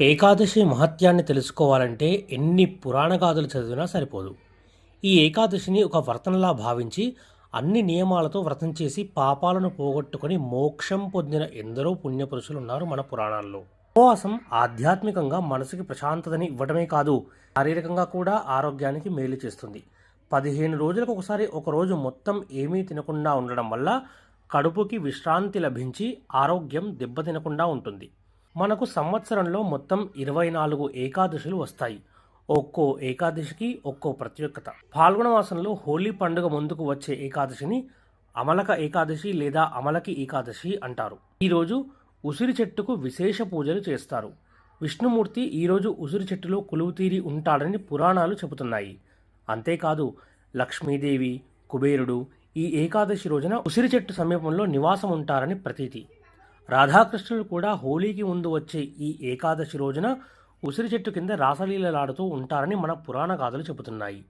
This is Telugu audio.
ఏకాదశి మహత్యాన్ని తెలుసుకోవాలంటే ఎన్ని పురాణ గాథలు చదివినా సరిపోదు. ఈ ఏకాదశిని ఒక వ్రతంలా భావించి అన్ని నియమాలతో వ్రతం చేసి పాపాలను పోగొట్టుకొని మోక్షం పొందిన ఎందరో పుణ్యపురుషులు ఉన్నారు మన పురాణాల్లో. ఉపవాసం ఆధ్యాత్మికంగా మనసుకి ప్రశాంతతని ఇవ్వడమే కాదు శారీరకంగా కూడా ఆరోగ్యానికి మేలు చేస్తుంది. పదిహేను రోజులకు ఒకసారి ఒకరోజు మొత్తం ఏమీ తినకుండా ఉండడం వల్ల కడుపుకి విశ్రాంతి లభించి ఆరోగ్యం దెబ్బతినకుండా ఉంటుంది. మనకు సంవత్సరంలో మొత్తం ఇరవై నాలుగు ఏకాదశులు వస్తాయి. ఒక్కో ఏకాదశికి ఒక్కో ప్రత్యేకత. పాల్గొన మాసంలో హోలీ పండుగ ముందుకు వచ్చే ఏకాదశిని అమలక ఏకాదశి లేదా అమలకి ఏకాదశి అంటారు. ఈరోజు ఉసిరి చెట్టుకు విశేష పూజలు చేస్తారు. విష్ణుమూర్తి ఈరోజు ఉసిరి చెట్టులో కులువుతీరి ఉంటాడని పురాణాలు చెబుతున్నాయి. అంతేకాదు లక్ష్మీదేవి కుబేరుడు ఈ ఏకాదశి రోజున ఉసిరి చెట్టు సమీపంలో నివాసం ఉంటారని ప్రతీతి. రాధాకృష్ణులు కూడా హోలీకి ముందు వచ్చే ఈ ఏకాదశి రోజున ఉసిరి చెట్టు కింద రాసలీలలాడుతూ ఉంటారని మన పురాణ గాథలు చెబుతున్నాయి.